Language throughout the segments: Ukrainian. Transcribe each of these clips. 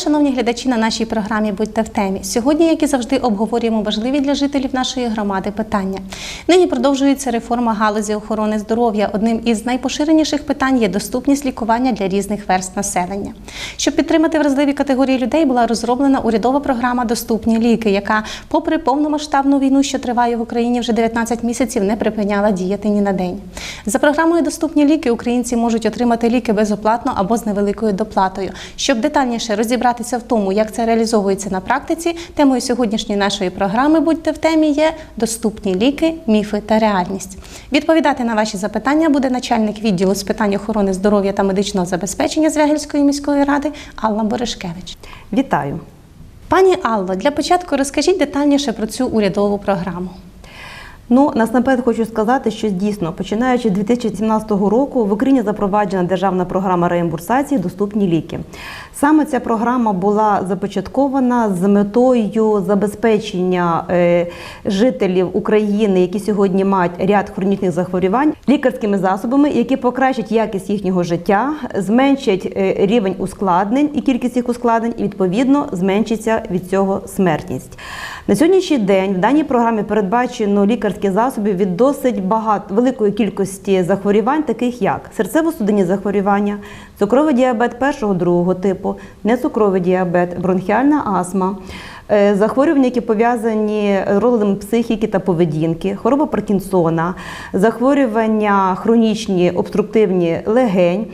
шановні глядачі, на нашій програмі Будьте в темі. Сьогодні, як і завжди, обговорюємо важливі для жителів нашої громади питання. Нині продовжується реформа галузі охорони здоров'я. Одним із найпоширеніших питань є доступність лікування для різних верст населення. Щоб підтримати вразливі категорії людей, була розроблена урядова програма Доступні ліки, яка, попри повномасштабну війну, що триває в Україні вже 19 місяців, не припиняла діяти ні на день. За програмою Доступні ліки українці можуть отримати ліки безоплатно або з невеликою доплатою. Щоб детальніше розібратися в тому, як це реалізовується на практиці, темою сьогоднішньої нашої програми Будьте в темі є доступні ліки, міфи та реальність. Відповідати на ваші запитання буде начальник відділу з питань охорони здоров'я та медичного забезпечення Звягельської міської ради Алла Борешкевич. Вітаю. Пані Алло, для початку розкажіть детальніше про цю урядову програму. Ну, насамперед хочу сказати, що дійсно, починаючи з 2017 року, в Україні запроваджена державна програма реімбурсації Доступні ліки. Саме ця програма була започаткована з метою забезпечення е, жителів України, які сьогодні мають ряд хронічних захворювань, лікарськими засобами, які покращать якість їхнього життя, зменшать е, рівень ускладнень і кількість їх ускладнень, і відповідно зменшиться від цього смертність. На сьогоднішній день в даній програмі передбачено лікарські засоби від досить багато великої кількості захворювань, таких як серцево-судинні захворювання, цукровий діабет першого другого типу, нецукровий діабет, бронхіальна астма. е, Захворювання, які пов'язані з розладами психіки та поведінки, хвороба Паркінсона, захворювання хронічні обструктивні легень,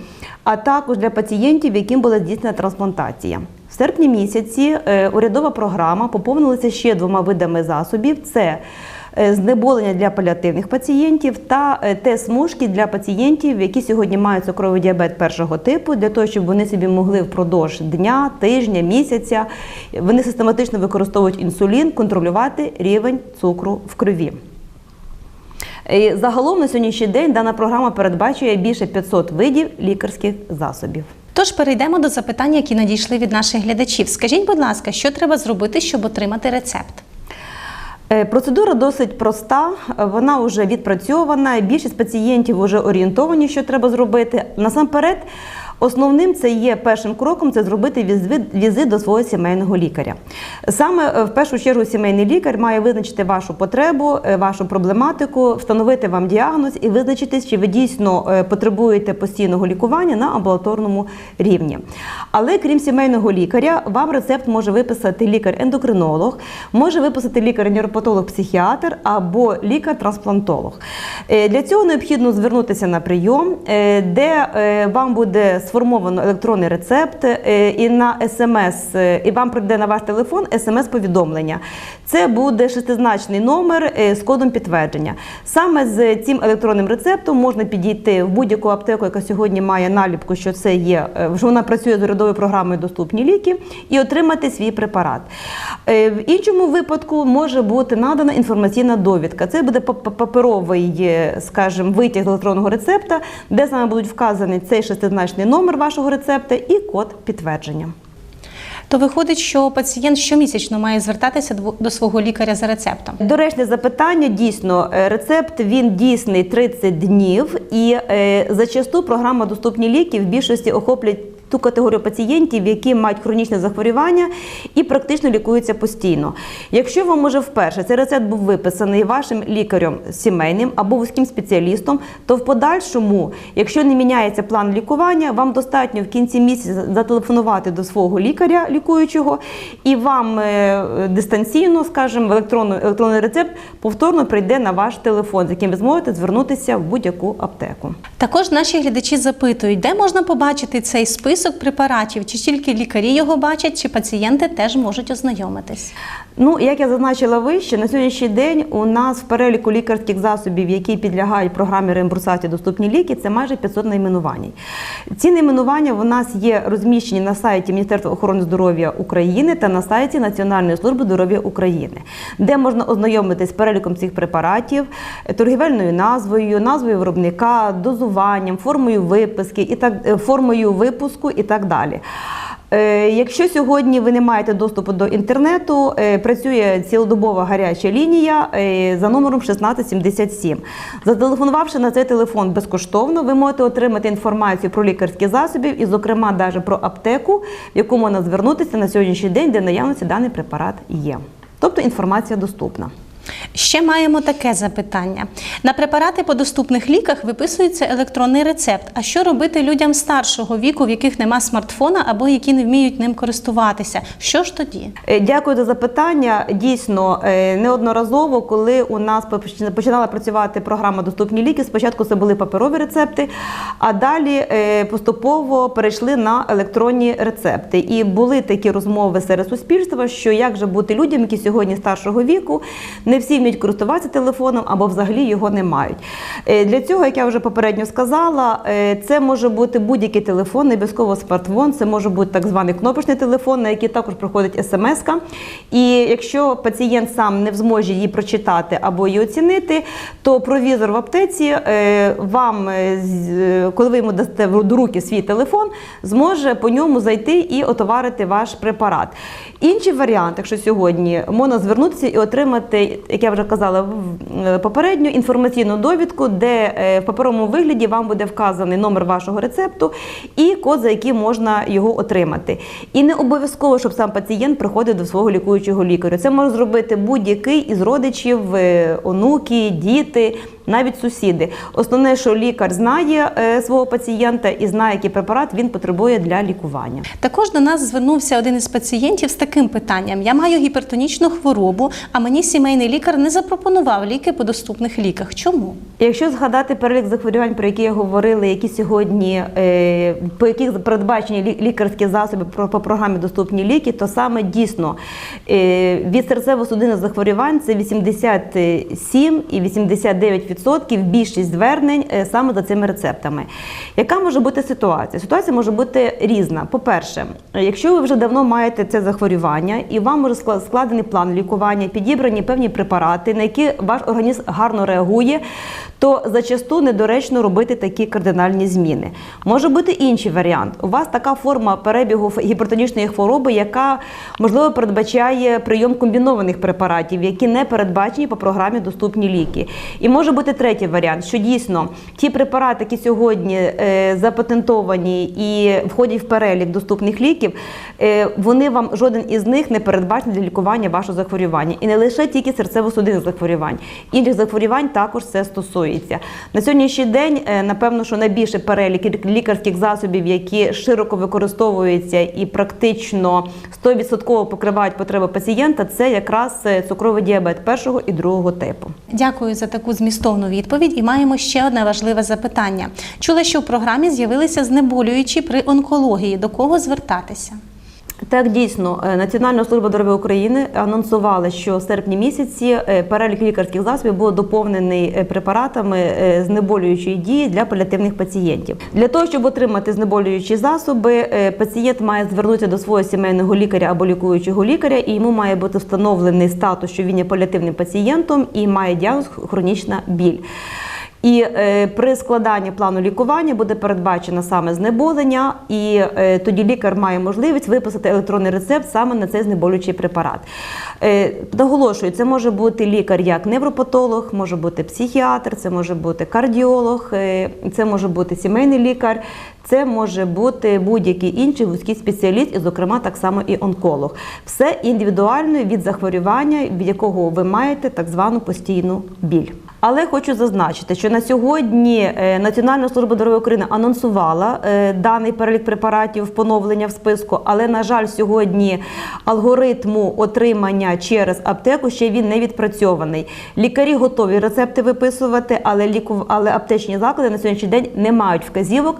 а також для пацієнтів, яким була здійснена трансплантація. В серпні місяці е, урядова програма поповнилася ще двома видами засобів: це е, знеболення для паліативних пацієнтів та е, тест-смужки для пацієнтів, які сьогодні мають цукровий діабет першого типу, для того, щоб вони собі могли впродовж дня, тижня, місяця вони систематично використовують інсулін, контролювати рівень цукру в крові. І Загалом на сьогоднішній день дана програма передбачує більше 500 видів лікарських засобів. Тож перейдемо до запитань, які надійшли від наших глядачів. Скажіть, будь ласка, що треба зробити, щоб отримати рецепт? Е, Процедура досить проста, вона вже відпрацьована. Більшість пацієнтів вже орієнтовані, що треба зробити. Насамперед, основним це є першим кроком це зробити візит, до свого сімейного лікаря. Саме е, в першу чергу сімейний лікар має визначити вашу потребу, е, вашу проблематику, встановити вам діагноз і визначитись, чи ви дійсно е, потребуєте постійного лікування на амбулаторному рівні. Але крім сімейного лікаря, вам рецепт може виписати лікар-ендокринолог, може виписати лікар-нейропатолог-психіатр або лікар-трансплантолог. Для цього необхідно звернутися на прийом, де вам буде сформовано електронний рецепт е, і на смс, е, і вам прийде на ваш телефон смс-повідомлення. Це буде шестизначний номер е, з кодом підтвердження. Саме з цим електронним рецептом можна підійти в будь-яку аптеку, яка сьогодні має наліпку, що це є, що вона працює з урядовою програмою Доступні ліки, і отримати свій препарат. В іншому випадку може бути надана інформаційна довідка. Це буде паперовий, скажімо, витяг з електронного рецепта, де саме будуть вказані цей шестизначний номер вашого рецепта і код підтвердження. То виходить, що пацієнт щомісячно має звертатися до свого лікаря за рецептом. Доречне запитання. Дійсно, е, рецепт він дійсний 30 днів, і е, зачасту програма Доступні ліки в більшості охоплять ту категорію пацієнтів, які мають хронічне захворювання і практично лікуються постійно. Якщо вам може вперше цей рецепт був виписаний вашим лікарем сімейним або вузьким спеціалістом, то в подальшому, якщо не міняється план лікування, вам достатньо в кінці місяця зателефонувати до свого лікаря лікуючого, і вам е, дистанційно, скажімо, в електронну, електронний рецепт повторно прийде на ваш телефон, з яким ви зможете звернутися в будь-яку аптеку. Також наші глядачі запитують, де можна побачити цей список препаратів, чи тільки лікарі його бачать, чи пацієнти теж можуть ознайомитись. Ну, як я зазначила вище, на сьогоднішній день у нас в переліку лікарських засобів, які підлягають програмі реімбурсації доступні ліки, це майже 500 найменувань. Ці найменування в нас є розміщені на сайті Міністерства охорони здоров'я України та на сайті Національної служби здоров'я України, де можна ознайомитись з переліком цих препаратів, торгівельною назвою, назвою виробника, дозуванням, формою виписки і так е, формою випуску і так далі. Е, Якщо сьогодні ви не маєте доступу до інтернету, е, працює цілодобова гаряча лінія е, за номером 1677. Зателефонувавши на цей телефон безкоштовно, ви можете отримати інформацію про лікарські засоби і, зокрема, навіть про аптеку, в яку можна звернутися на сьогоднішній день, де наявності даний препарат є. Тобто інформація доступна. Ще маємо таке запитання. На препарати по доступних ліках виписується електронний рецепт. А що робити людям старшого віку, в яких нема смартфона або які не вміють ним користуватися? Що ж тоді? Е, Дякую за запитання. Дійсно, е, неодноразово, коли у нас починала працювати програма Доступні ліки, спочатку це були паперові рецепти, а далі е, поступово перейшли на електронні рецепти. І були такі розмови серед суспільства, що як же бути людям, які сьогодні старшого віку, не всі вміють користуватися телефоном або взагалі його не мають. Е, Для цього, як я вже попередньо сказала, е, це може бути будь-який телефон, не обов'язково смартфон, це може бути так званий кнопочний телефон, на який також приходить смс-ка. І якщо пацієнт сам не в змозі її прочитати або її оцінити, то провізор в аптеці е, вам, коли ви йому дасте в до руки свій телефон, зможе по ньому зайти і отоварити ваш препарат. Інший варіант, якщо сьогодні можна звернутися і отримати, як я вже казала е, інформаційну довідку, де е, в паперовому вигляді вам буде вказаний номер вашого рецепту і код, за який можна його отримати. І не обов'язково, щоб сам пацієнт приходив до свого лікуючого лікаря. Це може зробити будь-який із родичів, е, онуки, діти. Навіть сусіди. Основне, що лікар знає свого пацієнта і знає, який препарат він потребує для лікування. Також до нас звернувся один із пацієнтів з таким питанням: я маю гіпертонічну хворобу, а мені сімейний лікар не запропонував ліки по доступних ліках. Чому? Якщо згадати перелік захворювань, про які я говорили, які сьогодні е, по яких передбачені лікарські засоби по програмі доступні ліки, то саме дійсно е, від серцево-судинних захворювань це 87 і 89% більшість звернень е, саме за цими рецептами. Яка може бути ситуація? Ситуація може бути різна. По-перше, якщо ви вже давно маєте це захворювання і вам може складений план лікування, підібрані певні препарати, на які ваш організм гарно реагує, то зачасту недоречно робити такі кардинальні зміни. Може бути інший варіант. У вас така форма перебігу гіпертонічної хвороби, яка можливо передбачає прийом комбінованих препаратів, які не передбачені по програмі доступні ліки. І може бути третій варіант, що дійсно ті препарати, які сьогодні е, запатентовані і входять в перелік доступних ліків, е, вони вам жоден із них не передбачений для лікування вашого захворювання. І не лише тільки серцево-судинних захворювань, інших захворювань також це стосується. На сьогоднішній день, е, напевно, що найбільше перелік лікарських засобів, які широко використовуються і практично 100% покривають потреби пацієнта, це якраз е, цукровий діабет першого і другого типу. Дякую за таку змістовну відповідь. І маємо ще одне важливе запитання. Чула, що в програмі з'явилися знеболюючі при онкології. До кого звертатися? Так, дійсно, е, Національна служба здоров'я України анонсувала, що в серпні місяці е, перелік лікарських засобів був доповнений е, препаратами знеболюючої дії для паліативних пацієнтів. Для того, щоб отримати знеболюючі засоби, пацієнт має звернутися до свого сімейного лікаря або лікуючого лікаря, і йому має бути встановлений статус, що він є паліативним пацієнтом і має діагноз хронічна біль. І е, при складанні плану лікування буде передбачено саме знеболення, і е, тоді лікар має можливість виписати електронний рецепт саме на цей знеболюючий препарат. Е, наголошую, це може бути лікар як невропатолог, може бути психіатр, це може бути кардіолог, це може бути сімейний лікар. Це може бути будь-який інший вузький спеціаліст, і, зокрема, так само і онколог. Все індивідуально від захворювання, від якого ви маєте так звану постійну біль. Але хочу зазначити, що на сьогодні е, Національна служба здоров'я України анонсувала е, даний перелік препаратів поновлення в списку, але на жаль, сьогодні алгоритму отримання через аптеку ще він не відпрацьований. Лікарі готові рецепти виписувати, але аптечні заклади на сьогоднішній день не мають вказівок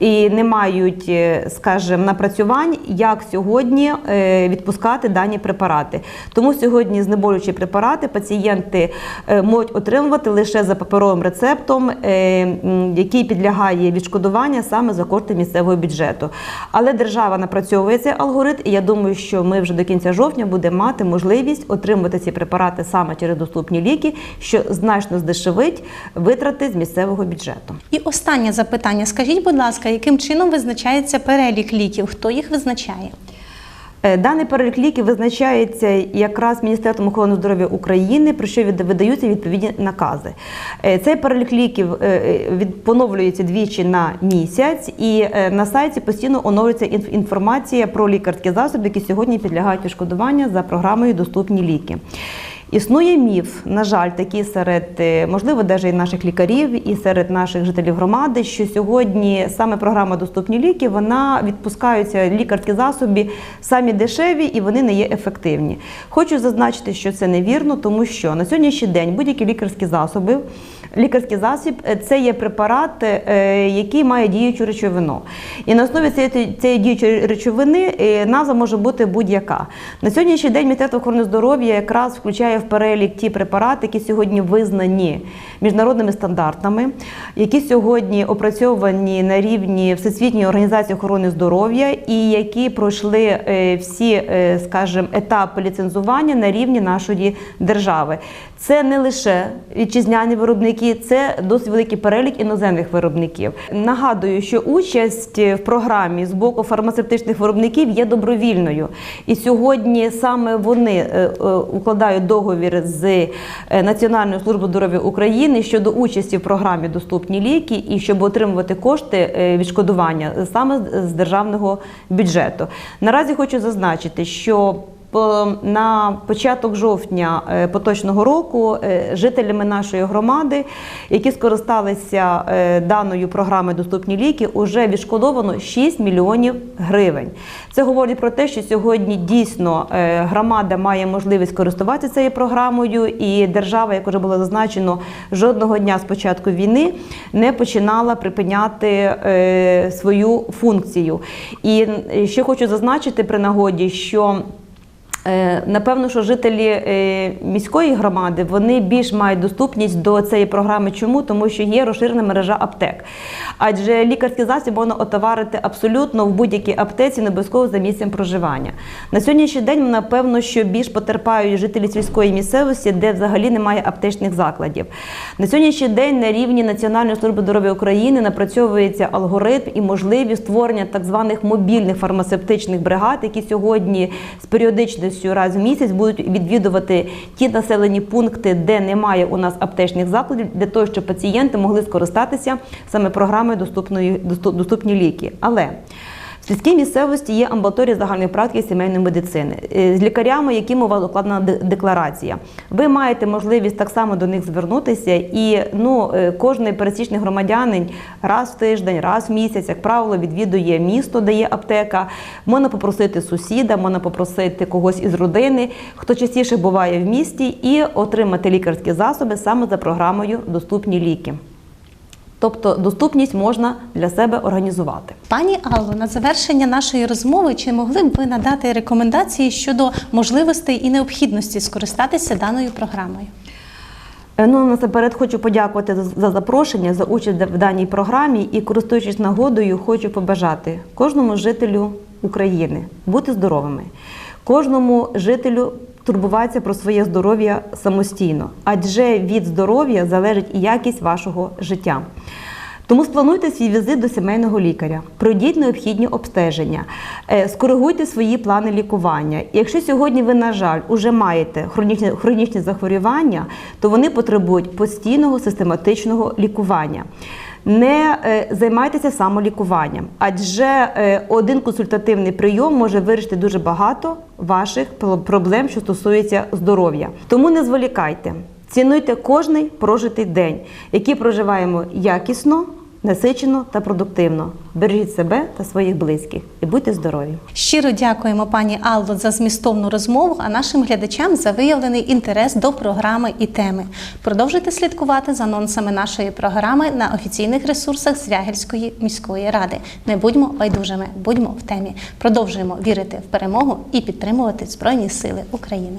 і не мають, е, скажімо, напрацювань, як сьогодні е, відпускати дані препарати. Тому сьогодні знеболюючі препарати пацієнти е, можуть отримувати лише за паперовим рецептом, який підлягає відшкодування саме за кошти місцевого бюджету. Але держава напрацьовує цей алгоритм, і я думаю, що ми вже до кінця жовтня будемо мати можливість отримувати ці препарати саме через доступні ліки, що значно здешевить витрати з місцевого бюджету. І останнє запитання. Скажіть, будь ласка, яким чином визначається перелік ліків? Хто їх визначає? Е, Даний перелік ліків визначається якраз Міністерством охорони здоров'я України, про що видаються відповідні накази. Е, Цей перелік ліків е, поновлюється двічі на місяць, і на сайті постійно оновлюється інф- інформація про лікарські засоби, які сьогодні підлягають відшкодуванню за програмою Доступні ліки. Існує міф, на жаль, такий серед, е, можливо, навіть і наших лікарів, і серед наших жителів громади, що сьогодні саме програма Доступні ліки вона відпускаються лікарські засоби самі дешеві і вони не є ефективні. Хочу зазначити, що це невірно, тому що на сьогоднішній день будь-які лікарські засоби. Лікарський засіб е, це є препарат, е, який має діючу речовину. І на основі цієї, цієї діючої речовини назва може бути будь-яка. На сьогоднішній день Міністерство охорони здоров'я якраз включає в перелік ті препарати, які сьогодні визнані міжнародними стандартами, які сьогодні опрацьовані на рівні Всесвітньої організації охорони здоров'я і які пройшли е, всі, е, скажімо, етапи ліцензування на рівні нашої держави. Це не лише вітчизняні виробники, це досить великий перелік іноземних виробників. Нагадую, що участь в програмі з боку фармацевтичних виробників є добровільною. І сьогодні саме вони е, укладають договір з е, Національною службою здоров'я України щодо участі в програмі Доступні ліки і щоб отримувати кошти е, відшкодування саме з- державного бюджету. Наразі хочу зазначити, що на початок жовтня е, поточного року е, жителями нашої громади, які скористалися е, даною програмою Доступні ліки, уже відшкодовано 6 мільйонів гривень. Це говорить про те, що сьогодні дійсно громада має можливість користуватися цією програмою, і держава, як вже було зазначено, жодного дня з початку війни не починала припиняти свою функцію. І ще хочу зазначити при нагоді, що Напевно, що жителі е, міської громади вони більш мають доступність до цієї програми. Чому? Тому що є розширена мережа аптек. Адже лікарський засіб можна отоварити абсолютно в будь-якій аптеці, не обов'язково за місцем проживання. На сьогоднішній день, напевно, що більш потерпають жителі сільської місцевості, де взагалі немає аптечних закладів. На сьогоднішній день на рівні Національної служби здоров'я України напрацьовується алгоритм і можливість створення так званих мобільних фармацевтичних бригад, які сьогодні з періодичністю раз в місяць будуть відвідувати ті населені пункти, де немає у нас аптечних закладів, для того, щоб пацієнти могли скористатися саме програмою доступної доступні ліки. Але в сільській місцевості є амбулаторії загальної практики сімейної медицини е, з лікарями, яким у вас укладена декларація. Ви маєте можливість так само до них звернутися, і ну е, кожний пересічний громадянин раз в тиждень, раз в місяць, як правило, відвідує місто, де є аптека. Можна попросити сусіда, можна попросити когось із родини, хто частіше буває в місті, і отримати лікарські засоби саме за програмою Доступні ліки. Тобто доступність можна для себе організувати. Пані Алло, на завершення нашої розмови, чи могли б ви надати рекомендації щодо можливостей і необхідності скористатися даною програмою? Е, Ну, насамперед хочу подякувати за- за запрошення, за участь в даній програмі і, користуючись нагодою, хочу побажати кожному жителю України бути здоровими, кожному жителю турбуватися про своє здоров'я самостійно, адже від здоров'я залежить і якість вашого життя. Тому сплануйте свій візит до сімейного лікаря, пройдіть необхідні обстеження, е, скоригуйте свої плани лікування. Якщо сьогодні ви, на жаль, уже маєте хронічні, хронічні захворювання, то вони потребують постійного систематичного лікування. Не е, займайтеся самолікуванням, адже е, один консультативний прийом може вирішити дуже багато ваших проблем, що стосуються здоров'я. Тому не зволікайте, цінуйте кожний прожитий день, який проживаємо якісно, насичено та продуктивно. Бережіть себе та своїх близьких і будьте здорові! Щиро дякуємо пані Алло за змістовну розмову, а нашим глядачам за виявлений інтерес до програми і теми. Продовжуйте слідкувати за анонсами нашої програми на офіційних ресурсах Звягельської міської ради. Не будьмо байдужими, будьмо в темі. Продовжуємо вірити в перемогу і підтримувати Збройні Сили України.